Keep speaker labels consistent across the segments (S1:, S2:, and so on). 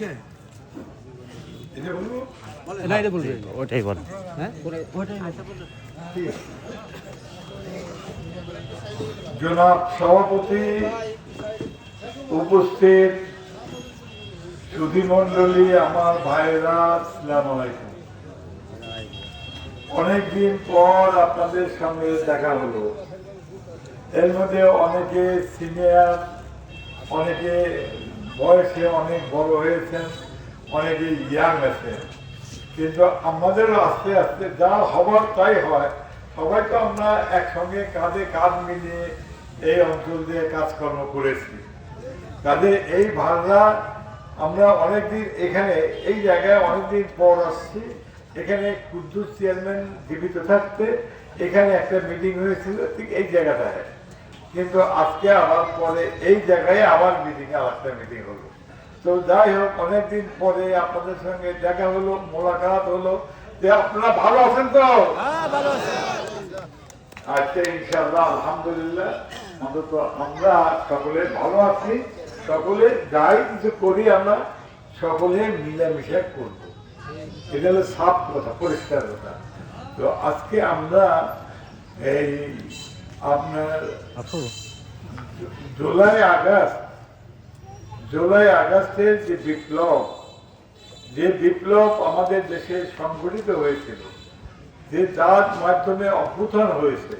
S1: না। এটা বলবে।
S2: ওটাই বল।
S1: হ্যাঁ? ওটাই
S3: জনাব সভাপতি উপস্থিত সুধীমণ্ডলী আমার ভাইরা সালাম আলাইকুম। অনেকদিন পর আপনাদের সঙ্গে দেখা হলো। এর মধ্যে অনেকে সিনিয়র অনেকে বয়সে অনেক বড় হয়েছেন, অনেকে ইয়াং আছেন। কিন্তু আমাদেরও আস্তে আস্তে যা হবার তাই হয়, সবাই তো আমরা একসঙ্গে কাঁধে কাঁধ মিলিয়ে এই অঞ্চল দিয়ে কাজকর্ম করেছি। কাজে এই ভাড়া আমরা অনেকদিন এখানে, এই জায়গায় অনেকদিন পর আসছি। এখানে কুদ্দুস চেয়ারম্যান জীবিত থাকতে এখানে একটা মিটিং হয়েছিল, ঠিক এই জায়গাটায়। কিন্তু আজকে আবার পরে এই জায়গায় আবার মিটিং একটা মিটিং হলো। তো যাই হোক অনেকদিন পরে আপনাদের সঙ্গে দেখা হলো মোলাকাত হলো যে আপনারা ভালো আছেন তো? আজকে ইনশাল্লাহ আলহামদুলিল্লাহ অন্তত আমরা সকলে ভালো আছি। সকলে যাই কিছু করি আমরা সকলে মিলামিশা করব। এটা হলো সাফ কথা পরিষ্কার কথা। তো আজকে আমরা এই আপনার জুলাই আগস্ট জুলাই আগস্টের যে বিপ্লব যে বিপ্লব আমাদের দেশে সংগঠিত হয়েছিল যে যার মাধ্যমে অভ্যুত্থান হয়েছে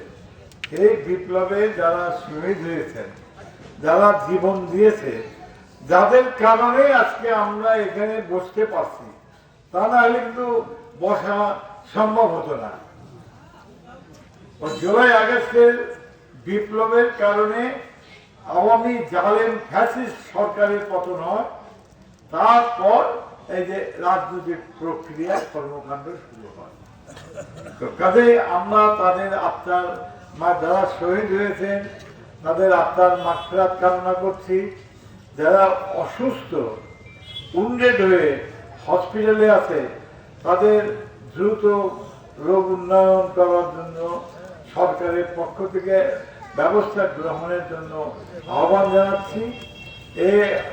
S3: এই বিপ্লবে যারা শহীদ হয়েছেন যারা জীবন দিয়েছে যাদের কারণে আজকে আমরা এখানে বসতে পারছি তা না হলে কিন্তু বসা সম্ভব হতো না। ও জুলাই আগস্টের বিপ্লবের কারণে আওয়ামী জালেম ফ্যাসিস্ট সরকারের পতন হয়। তারপর এই যে রাজনৈতিক প্রক্রিয়া, কর্মকাণ্ড শুরু হয়। তো কাজে আমরা তাদের আত্মার মা যারা শহীদ হয়েছেন, তাদের আত্মার মাত্রাত কামনা করছি। যারা অসুস্থ, উন্ডেড হয়ে হসপিটালে আছে, তাদের দ্রুত রোগ উন্নয়ন করার জন্য সরকারের পক্ষ থেকে ব্যবস্থা গ্রহণের জন্য আহ্বান জানাচ্ছি। এ,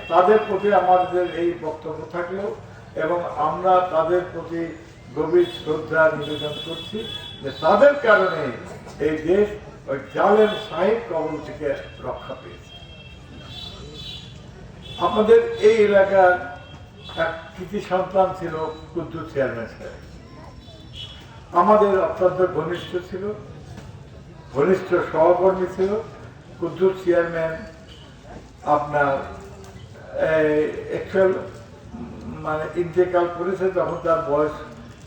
S3: তাদের প্রতি আমাদের এই বক্তব্য থাকলেও এবং আমরা তাদের প্রতি গভীর শ্রদ্ধা নিবেদন করছি যে তাদের কারণে এই দেশ ওই জালেম সাহেব কবল থেকে রক্ষা পেয়েছে। আমাদের এই এলাকার এক কৃতি সন্তান ছিল কুদ্দুস চেয়ারম্যান সাহেব। আমাদের অত্যন্ত ঘনিষ্ঠ ছিল। ঘনিষ্ঠ সহকর্মী ছিল, কুদ্দুস চেয়ারম্যান আপনার অ্যাকচুয়াল মানে ইন্তেকাল করেছে তখন তার বয়স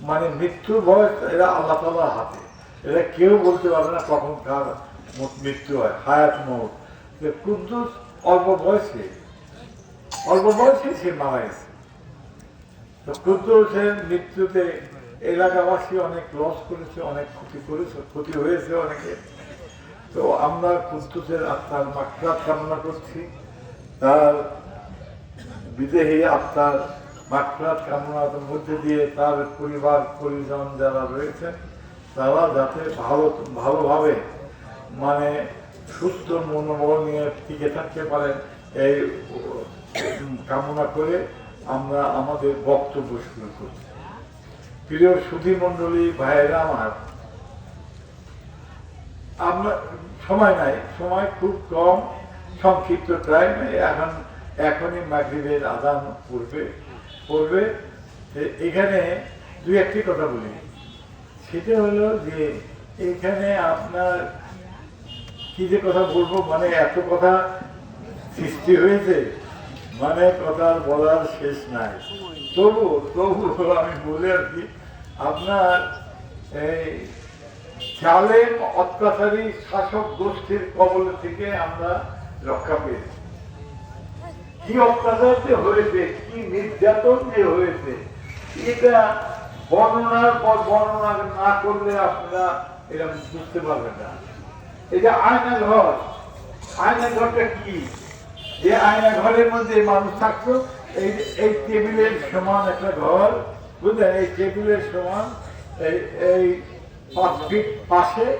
S3: মানে মৃত্যুর বয়স, এরা আল্লাহ তালার হাতে। এরা কেউ বলতে পারবে না কখন কার মৃত্যু হয়, হায়াত মোট কুদ্দুস অল্প বয়সে অল্প বয়সে সে মারা গেছে। তো কুদ্দুসের মৃত্যুতে এলাকাবাসী অনেক লস করেছে, অনেক ক্ষতি করেছে, ক্ষতি হয়েছে অনেকে। তো আমরা কুদ্দুসের আত্মার মাত্রা কামনা করছি। তার বিদেহী আত্মার মাত্রাত কামনার মধ্যে দিয়ে তার পরিবার, পরিজন যারা রয়েছে তারা যাতে ভালো, ভালোভাবে মানে সুস্থ মনোবল নিয়ে টিকে থাকতে পারেন, এই কামনা করে আমরা আমাদের বক্তব্য শুরু করছি। প্রিয় সুধী মন্ডলী ভাইয়েরা আমার, আমরা সময় নাই, সময় খুব কম, সংক্ষিপ্ত টাইম এখন, এখনই মাগরিবের আদান পড়বে পড়বে। এখানে দুই একটি কথা বলি। সেটা হলো যে, এখানে আপনার কি যে কথা বলব মানে এত কথা সৃষ্টি হয়েছে মানে কথা বলার শেষ নাই। তবু তবু আমি বলে আর কি আপনার এই জালেম অত্যাচারী শাসক গোষ্ঠীর কবল থেকে আমরা রক্ষা পেয়েছি। কি অত্যাচার যে হয়েছে, কি নির্যাতন যে হয়েছে, এটা বর্ণনার পর বর্ণনা না করলে আপনারা এরকম বুঝতে পারবেন না। এটা আয়না ঘর আয়না ঘরটা কি? যে আয়না ঘরের মধ্যে মানুষ থাকতো, এই এই টেবিলের সমান একটা ঘর বুঝলেন এই টেবিলের সমান, এই এই পাঁচ ফিট পাশে,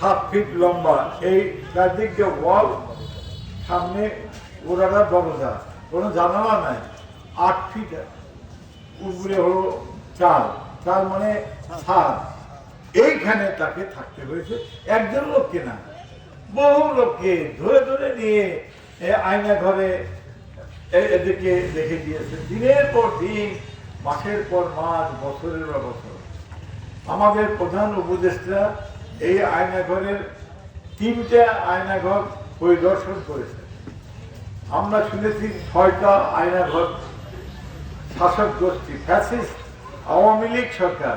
S3: সাত ফিট লম্বা। এই চারদিক যে ওয়াল সামনে ওরাটা দরজা। কোনো জানালা নাই। আট ফিট উপরে হলো চাল। চাল মানে ছাদ। এইখানে তাকে থাকতে হয়েছে একজন লোককে না। বহু লোককে ধরে ধরে নিয়ে আয়না ঘরে এ- এদেরকে রেখে দিয়েছে। দিনের পর দিন মাসের পর মাস, বছরের পর বছর। আমাদের প্রধান উপদেষ্টা এই আয়নাঘরের তিনটা আয়নাঘর পরিদর্শন করেছে আমরা শুনেছি ছয়টা আয়নাঘর শাসক গোষ্ঠী, ফ্যাসিস্ট, আওয়ামী লীগ সরকার।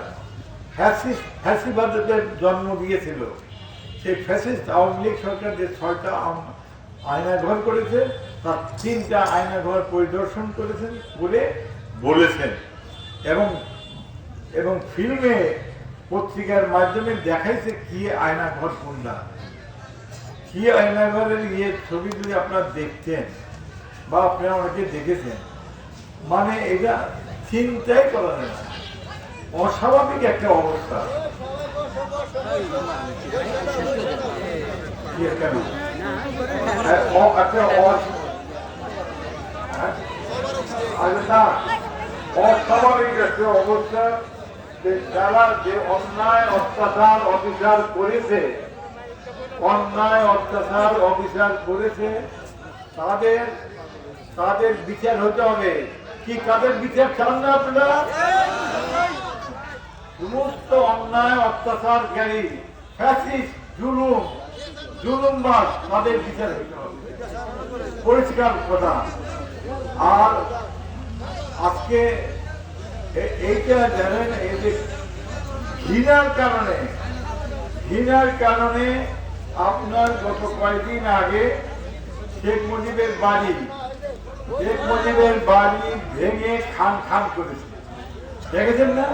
S3: ফ্যাসিস্ট ফ্যাসিবাদের জন্ম দিয়েছিল। সেই ফ্যাসিস্ট, আওয়ামী লীগ সরকার যে ছয়টা আয়নাঘর করেছে, তার তিনটা আয়নাঘর পরিদর্শন করেছেন বলে বলেছেন। এবং এবং ফিল্মে পত্রিকার মাধ্যমে দেখাইছে কি আয়নাঘর কোনটা। কি আয়নাঘরের ইয়ে ছবি যদি আপনারা দেখতেন বা আপনারা অনেকে দেখেছেন মানে এটা চিন্তাই করা যায় না। অস্বাভাবিক একটা অবস্থা। একটা অস্বাভাবিক একটা অবস্থা যে যারা যে অন্যায়, অত্যাচার, অবিচার করেছে, অন্যায়, অত্যাচার, অবিচার করেছে, তাদের তাদের বিচার হতে হবে। কি কাদের বিচার চান না আপনারা? সমস্ত অন্যায় অত্যাচারকারী ফ্যাসিস্ট, জুলুম, জুলুমবাজ, তাদের বিচার হতে হবে। পরিষ্কার কথা। আর আজকে এইটা জানেন, এই যে ঘৃণার কারণে ঘৃণার কারণে আপনার গত কয়েকদিন আগে শেখ মুজিবের বাড়ি, শেখ মুজিবের বাড়ি ভেঙে খান খান করেছে। দেখেছেন না?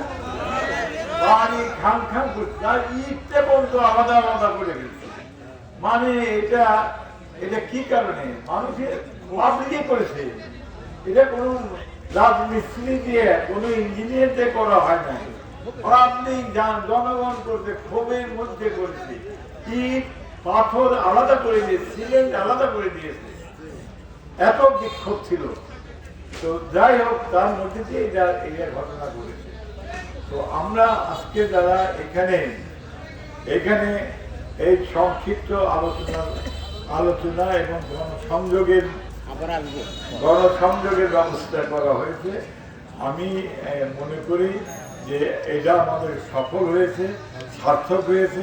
S3: বাড়ি খান খান করছে। আর ইটটা পর্যন্ত আলাদা আলাদা করে ফেলছে মানে এটা এটা কি কারণে? মানুষের পাবলিকে করেছে এটা কোনো রাজমিস্ত্রি দিয়ে কোনো ইঞ্জিনিয়ার দিয়ে করা হয় না পাবলিক জনগণ করতে ক্ষোভের মধ্যে করেছে ইট, পাথর আলাদা করে দিয়েছে, সিমেন্ট আলাদা করে দিয়েছে। এত বিক্ষোভ ছিল। তো যাই হোক, তার মধ্যে দিয়ে এটা এই ঘটনা ঘটেছে। তো আমরা আজকে যারা এখানে এখানে এই সংক্ষিপ্ত আলোচনা আলোচনা এবং সংযোগের গণসংযোগের ব্যবস্থা করা হয়েছে। আমি মনে করি যে এটা আমাদের সফল হয়েছে, সার্থক হয়েছে।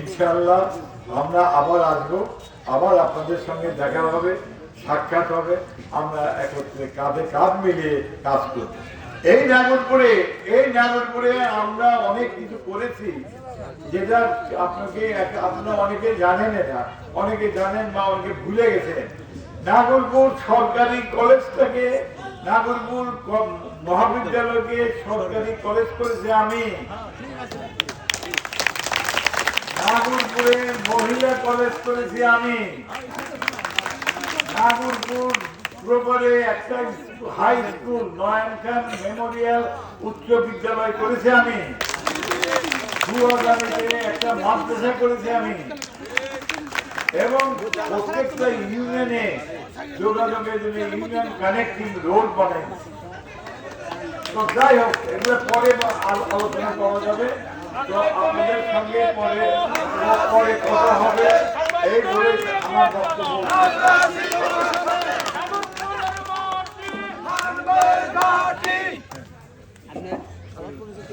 S3: ইনশাআল্লাহ আমরা আবার আসব। আবার আপনাদের সঙ্গে দেখা হবে, সাক্ষাৎ হবে। আমরা একত্রে কাঁধে কাঁধ মিলিয়ে কাজ করব। এই নাগরপুরে এই নাগরপুরে আমরা অনেক কিছু করেছি। যেটা আপনাকে, আপনারা অনেকে জানেন এটা। অনেকে জানেন বা অনেকে ভুলে গেছেন। নাগরপুর সরকারি কলেজটাকে নাগরপুর মহাবিদ্যালয়কে সরকারি কলেজ করেছে আমি। নাগরপুরে মহিলা কলেজ করেছি আমি। নাগরপুর প্রপারে একটা high school Nayan Khan memorial উচ্চ বিদ্যালয় করেছি আমি। দুয়াগামীতে একটা মাদ্রাসা করেছি আমি। এবং প্রত্যেকটা ইউনিয়নে যোগাযোগের জন্য ইউনিয়ন কানেক্টিং রোড বানাই। তো যাই হোক, এগুলো পরে আলোচনা করা যাবে। তো আপনাদের সঙ্গে পরে পরে কথা হবে। এই বলে আমার বক্তব্য।